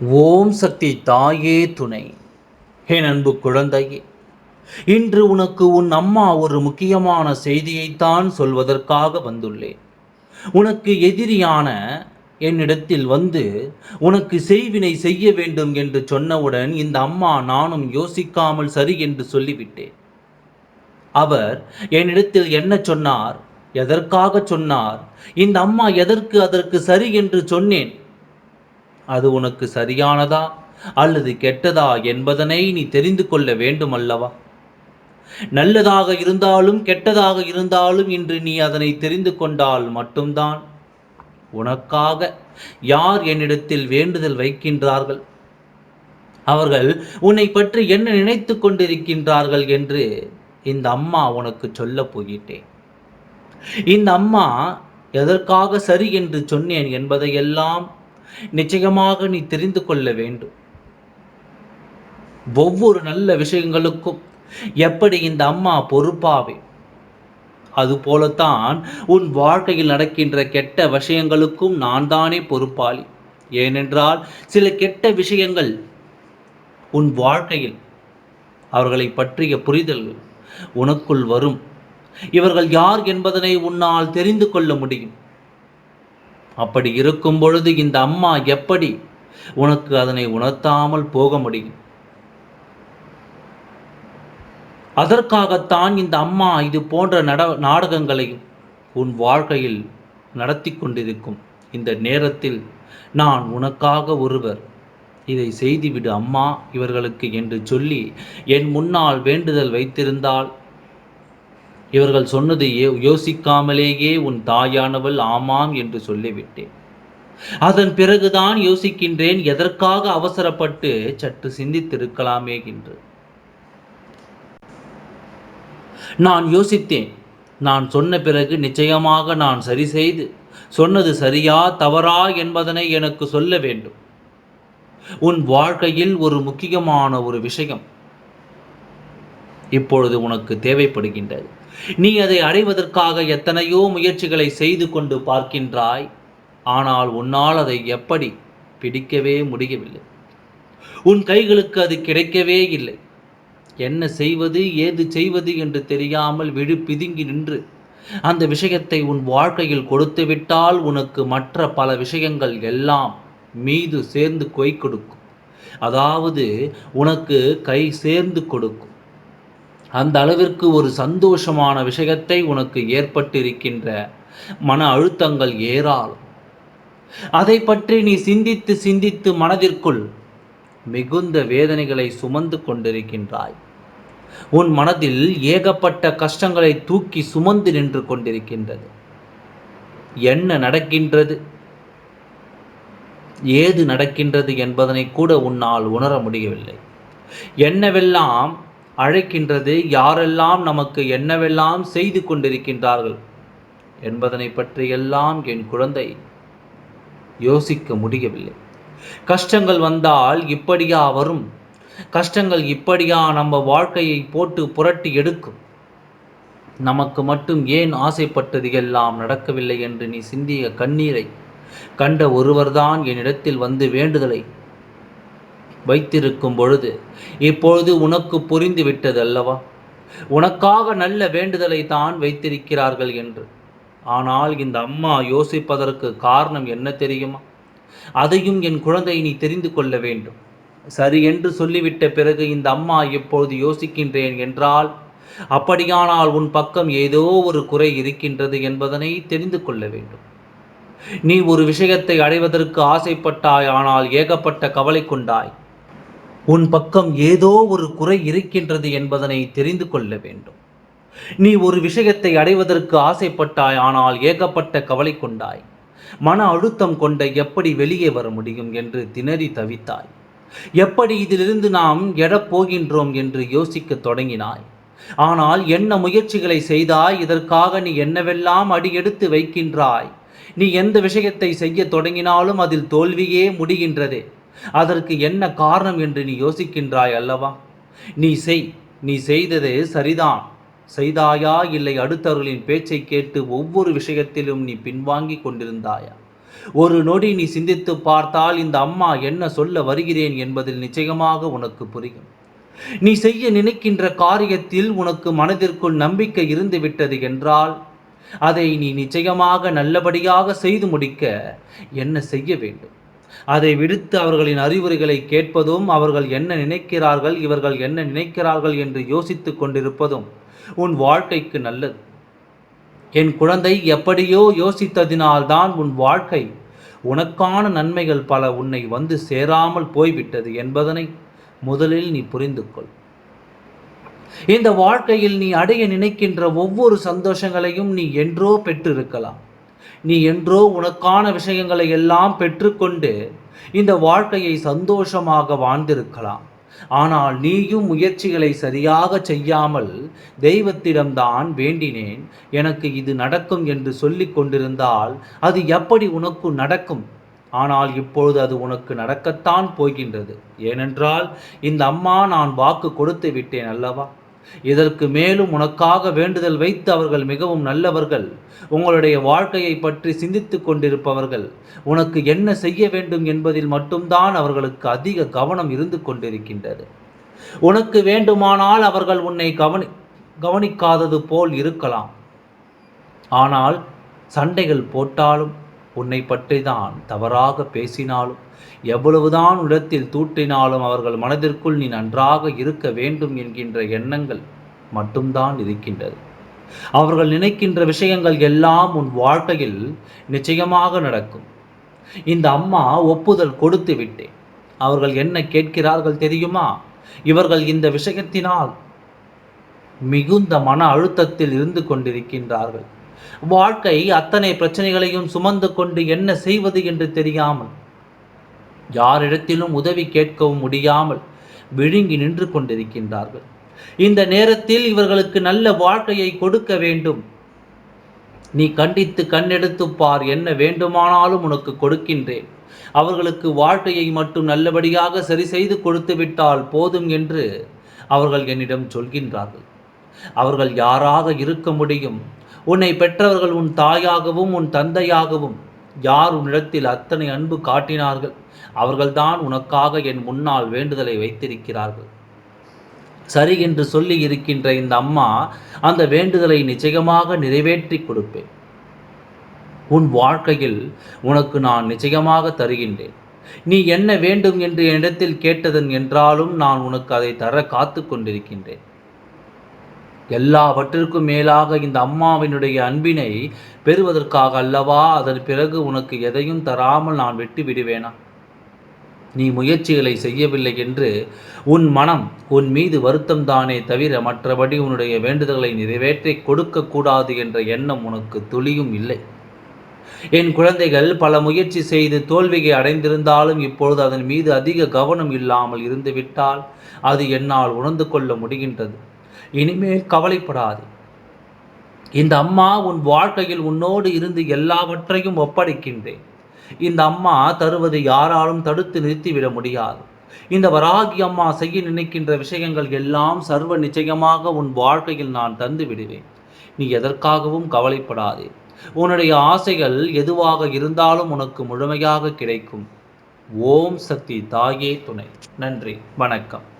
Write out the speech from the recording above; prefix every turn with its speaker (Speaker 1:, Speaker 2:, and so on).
Speaker 1: ஓம் சக்தி தாயே துணை. என் அன்பு குழந்தையே இன்று உனக்கு உன் அம்மா ஒரு முக்கியமான செய்தியைத்தான் சொல்வதற்காக வந்துள்ளேன். உனக்கு எதிரியான என்னிடத்தில் வந்து உனக்கு செய்வினை செய்ய வேண்டும் என்று சொன்னவுடன் இந்த அம்மா நானும் யோசிக்காமல் சரி என்று சொல்லிவிட்டேன். அவர் என்னிடத்தில் என்ன சொன்னார் எதற்காக சொன்னார் இந்த அம்மா எதற்கு அதற்கு சரி என்று சொன்னேன். அது உனக்கு சரியானதா அல்லது கெட்டதா என்பதனை நீ தெரிந்து கொள்ள வேண்டும் அல்லவா நல்லதாக இருந்தாலும் கெட்டதாக இருந்தாலும் இன்று நீ அதனை தெரிந்து கொண்டால் மட்டும்தான். உனக்காக யார் என்னிடத்தில் வேண்டுதல் வைக்கின்றார்கள்? அவர்கள் உன்னை பற்றி என்ன நினைத்து கொண்டிருக்கின்றார்கள் என்று இந்த அம்மா உனக்கு சொல்லப் போயிட்டேன் இந்த அம்மா எதற்காக சரி என்று சொன்னேன் என்பதையெல்லாம் நிச்சயமாக நீ தெரிந்து கொள்ள வேண்டும். ஒவ்வொரு நல்ல விஷயங்களுக்கும் எப்படி இந்த அம்மா பொறுப்பாவே? அதுபோலத்தான் உன் வாழ்க்கையில் நடக்கின்ற கெட்ட விஷயங்களுக்கும் நான் தானே பொறுப்பாளி. ஏனென்றால் சில கெட்ட விஷயங்கள் உன் வாழ்க்கையில் அவர்களை பற்றிய புரிதல் உனக்குள் வரும். இவர்கள் யார் என்பதனை உன்னால் தெரிந்து கொள்ள முடியும். அப்படி இருக்கும் பொழுது இந்த அம்மா எப்படி உனக்கு அதனை உணர்த்தாமல் போக முடியும்? அதற்காகத்தான் இந்த அம்மா இது போன்ற நட நாடகங்களையும் உன் வாழ்க்கையில் நடத்தி கொண்டிருக்கும். இந்த நேரத்தில் நான் உனக்காக ஒருவர். இதை செய்துவிடு அம்மா இவர்களுக்கு என்று சொல்லி என் முன்னால் வேண்டுதல் வைத்திருந்தால் இவர்கள் சொன்னது யோசிக்காமலேயே உன் தாயானவள் ஆமாம் என்று சொல்லிவிட்டேன். அதன் பிறகுதான் யோசிக்கின்றேன் எதற்காக அவசரப்பட்டு சற்று சிந்தித்திருக்கலாமே என்று. நான் யோசித்தேன். நான் சொன்ன பிறகு நிச்சயமாக நான் சரி செய்து சொன்னது சரியா தவறா என்பதனை எனக்கு சொல்ல வேண்டும். உன் வாழ்க்கையில் ஒரு முக்கியமான ஒரு விஷயம் இப்பொழுது உனக்கு தேவைப்படுகின்றது. நீ அதை அடைவதற்காக எத்தனையோ முயற்சிகளை செய்து கொண்டு பார்க்கின்றாய். ஆனால் உன்னால் அதை எப்படி பிடிக்கவே முடியவில்லை. உன் கைகளுக்கு அது கிடைக்கவே இல்லை. என்ன செய்வது ஏது செய்வது என்று தெரியாமல் விழுப்பிதுங்கி நின்று அந்த விஷயத்தை உன் வாழ்க்கையில் கொடுத்துவிட்டால் உனக்கு மற்ற பல விஷயங்கள் எல்லாம் மீது சேர்ந்து கொய் கொடுக்கும் அதாவது உனக்கு கை சேர்ந்து கொடுக்கும். அந்த அளவிற்கு ஒரு சந்தோஷமான விஷயத்தை உனக்கு ஏற்பட்டிருக்கின்ற மன அழுத்தங்கள் ஏறாலும் அதை பற்றி நீ சிந்தித்து சிந்தித்து மனதிற்குள் மிகுந்த வேதனைகளை சுமந்து கொண்டிருக்கின்றாய். உன் மனதில் ஏகப்பட்ட கஷ்டங்களை தூக்கி சுமந்து நின்று கொண்டிருக்கின்றது. என்ன நடக்கின்றது? ஏது நடக்கின்றது என்பதனை கூட உன்னால் உணர முடியவில்லை. என்னவெல்லாம் அழைக்கின்றது யாரெல்லாம் நமக்கு என்னவெல்லாம் செய்து கொண்டிருக்கின்றார்கள் என்பதனை பற்றியெல்லாம் என் குழந்தை யோசிக்க முடியவில்லை. கஷ்டங்கள் வந்தால் இப்படியா வரும்? கஷ்டங்கள் இப்படியா நம்ம வாழ்க்கையை போட்டு புரட்டி எடுக்கும்? நமக்கு மட்டும் ஏன் ஆசைப்பட்டது எல்லாம் நடக்கவில்லை என்று நீ சிந்திய கண்ணீரை கண்ட ஒருவர்தான் என்னிடத்தில் வந்து வேண்டுதலை வைத்திருக்கும் பொழுது இப்பொழுது உனக்கு புரிந்து விட்டது அல்லவா உனக்காக நல்ல வேண்டுதலை தான் வைத்திருக்கிறார்கள் என்று. ஆனால் இந்த அம்மா யோசிப்பதற்கு காரணம் என்ன தெரியுமா? அதையும் என் குழந்தை நீ தெரிந்து கொள்ள வேண்டும். சரி என்று சொல்லிவிட்ட பிறகு இந்த அம்மா இப்பொழுது யோசிக்கின்றேன் என்றால் அப்படியானால் உன் பக்கம் ஏதோ ஒரு குறை இருக்கின்றது என்பதனை தெரிந்து கொள்ள வேண்டும். நீ ஒரு விஷயத்தை அடைவதற்கு ஆசைப்பட்டாய் ஆனால் ஏகப்பட்ட கவலை கொண்டாய். உன் பக்கம் ஏதோ ஒரு குறை இருக்கின்றது என்பதனை தெரிந்து கொள்ள வேண்டும். நீ ஒரு விஷயத்தை அடைவதற்கு ஆசைப்பட்டாய் ஆனால் ஏகப்பட்ட கவலை கொண்டாய். மன அழுத்தம் கொண்ட எப்படி வெளியே வர முடியும் என்று திணறி தவித்தாய். எப்படி இதிலிருந்து நாம் எழப் போகின்றோம் என்று யோசிக்க தொடங்கினாய். ஆனால் என்ன முயற்சிகளை செய்தாய் இதற்காக நீ என்னவெல்லாம் அடியெடுத்து வைக்கின்றாய். நீ எந்த விஷயத்தை செய்ய தொடங்கினாலும் அதில் தோல்வியே முடிகின்றதே. அதற்கு என்ன காரணம் என்று நீ யோசிக்கின்றாய் அல்லவா? நீ செய் நீ செய்தது சரிதான். செய்தாயா இல்லை அடுத்தவர்களின் பேச்சை கேட்டு ஒவ்வொரு விஷயத்திலும் நீ பின்வாங்கி கொண்டிருந்தாயா? ஒரு நொடி நீ சிந்தித்து பார்த்தால் இந்த அம்மா என்ன சொல்ல வருகிறேன் என்பதில் நிச்சயமாக உனக்கு புரியும். நீ செய்ய நினைக்கின்ற காரியத்தில் உனக்கு மனதிற்குள் நம்பிக்கை இருந்து விட்டது என்றால் அதை நீ நிச்சயமாக நல்லபடியாக செய்து முடிக்க என்ன செய்ய வேண்டும்? அதை விடுத்து அவர்களின் அறிவுரைகளை கேட்பதும் அவர்கள் என்ன நினைக்கிறார்கள் இவர்கள் என்ன நினைக்கிறார்கள் என்று யோசித்துக் கொண்டிருப்பதும் உன் வாழ்க்கைக்கு நல்லது. என் குழந்தை எப்படியோ யோசித்ததினால்தான் உன் வாழ்க்கை உனக்கான நன்மைகள் பல உன்னை வந்து சேராமல் போய்விட்டது என்பதனை முதலில் நீ புரிந்து கொள் இந்த வாழ்க்கையில் நீ அடைய நினைக்கின்ற ஒவ்வொரு சந்தோஷங்களையும் நீ என்றோ பெற்றிருக்கலாம். நீ என்றோ உனக்கான விஷயங்களை எல்லாம் பெற்றுக்கொண்டு இந்த வாழ்க்கையை சந்தோஷமாக வாழ்ந்திருக்கலாம். ஆனால் நீயும் முயற்சிகளை சரியாக செய்யாமல் தெய்வத்திடம்தான் வேண்டினேன். எனக்கு இது நடக்கும் என்று சொல்லிக் கொண்டிருந்தால் அது எப்படி உனக்கு நடக்கும்? ஆனால் இப்பொழுது அது உனக்கு நடக்கத்தான் போகின்றது. ஏனென்றால் இந்த அம்மா நான் வாக்கு கொடுத்து விட்டேன் அல்லவா? இதற்கு மேலும் உனக்காக வேண்டுதல் வைத்து அவர்கள் மிகவும் நல்லவர்கள். உங்களுடைய வாழ்க்கையை பற்றி சிந்தித்து கொண்டிருப்பவர்கள். உனக்கு என்ன செய்ய வேண்டும் என்பதில் மட்டும்தான் அவர்களுக்கு அதிக கவனம் இருந்து கொண்டிருக்கின்றது. உனக்கு வேண்டுமானால் அவர்கள் உன்னை கவனி கவனிக்காதது போல் இருக்கலாம். ஆனால் சண்டைகள் போட்டாலும் உன்னை பற்றி தான் தவறாக பேசினாலும் எவ்வளவுதான் இடத்தில் தூட்டினாலும் அவர்கள் மனதிற்குள் நீ நன்றாக இருக்க வேண்டும் என்கின்ற எண்ணங்கள் மட்டும்தான் இருக்கின்றது. அவர்கள் நினைக்கின்ற விஷயங்கள் எல்லாம் உன் வாழ்க்கையில் நிச்சயமாக நடக்கும். இந்த அம்மா ஒப்புதல் கொடுத்து விட்டேன். அவர்கள் என்ன கேட்கிறார்கள் தெரியுமா? இவர்கள் இந்த விஷயத்தினால் மிகுந்த மன அழுத்தத்தில் இருந்து கொண்டிருக்கின்றார்கள். வாழ்க்கை அத்தனை பிரச்சனைகளையும் சுமந்து கொண்டு என்ன செய்வது என்று தெரியாமல் யாரிடத்திலும் உதவி கேட்கவும் முடியாமல் விழுங்கி நின்று கொண்டிருக்கின்றார்கள். இந்த நேரத்தில் இவர்களுக்கு நல்ல வாழ்க்கையை கொடுக்க வேண்டும். நீ கண்டித்து கண்ணெடுத்து பார் என்ன வேண்டுமானாலும் உனக்கு கொடுக்கின்றேன். அவர்களுக்கு வாழ்க்கையை மட்டும் நல்லபடியாக சரி செய்து கொடுத்து விட்டால் போதும் என்று அவர்கள் என்னிடம் சொல்கின்றார்கள். அவர்கள் யாராக இருக்க முடியும்? உன்னை பெற்றவர்கள் உன் தாயாகவும் உன் தந்தையாகவும் யார் உன்னிடத்தில் அத்தனை அன்பு காட்டினார்கள்? அவர்கள்தான் உனக்காக என் முன்னால் வேண்டுதலை வைத்திருக்கிறார்கள். சரி என்று சொல்லி இருக்கின்ற இந்த அம்மா அந்த வேண்டுதலை நிச்சயமாக நிறைவேற்றி கொடுப்பேன். உன் வாழ்க்கையில் உனக்கு நான் நிச்சயமாக தருகின்றேன். நீ என்ன வேண்டும் என்று என்னிடத்தில் கேட்டதன் என்றாலும் நான் உனக்கு அதை தர காத்து கொண்டிருக்கின்றேன். எல்லாவற்றிற்கும் மேலாக இந்த அம்மாவினுடைய அன்பினை பெறுவதற்காக அல்லவா? அதன் பிறகு உனக்கு எதையும் தராமல் நான் விட்டு விடுவேனா? நீ முயற்சிகளை செய்யவில்லை என்று உன் மனம் உன் மீது வருத்தம் தானே தவிர மற்றபடி உன்னுடைய வேண்டுதல்களை நிறைவேற்றி கொடுக்கக்கூடாது என்ற எண்ணம் உனக்கு துளியும் இல்லை. என் குழந்தைகள் பல முயற்சி செய்து தோல்வியை அடைந்திருந்தாலும் இப்பொழுது அதன் மீது அதிக கவனம் இல்லாமல் இருந்துவிட்டால் அது என்னால் உணர்ந்து கொள்ள முடிகின்றது. இனிமேல் கவலைப்படாது. இந்த அம்மா உன் வாழ்க்கையில் உன்னோடு இருந்து எல்லாவற்றையும் ஒப்படைக்கின்றேன். இந்த அம்மா தருவதை யாராலும் தடுத்து நிறுத்திவிட முடியாது. இந்த வராகி அம்மா செய்ய நினைக்கின்ற விஷயங்கள் எல்லாம் சர்வ நிச்சயமாக உன் வாழ்க்கையில் நான் தந்து விடுவேன். நீ எதற்காகவும் கவலைப்படாதே. உன்னுடைய ஆசைகள் எதுவாக இருந்தாலும் உனக்கு முழுமையாக கிடைக்கும். ஓம் சக்தி தாயே துணை. நன்றி. வணக்கம்.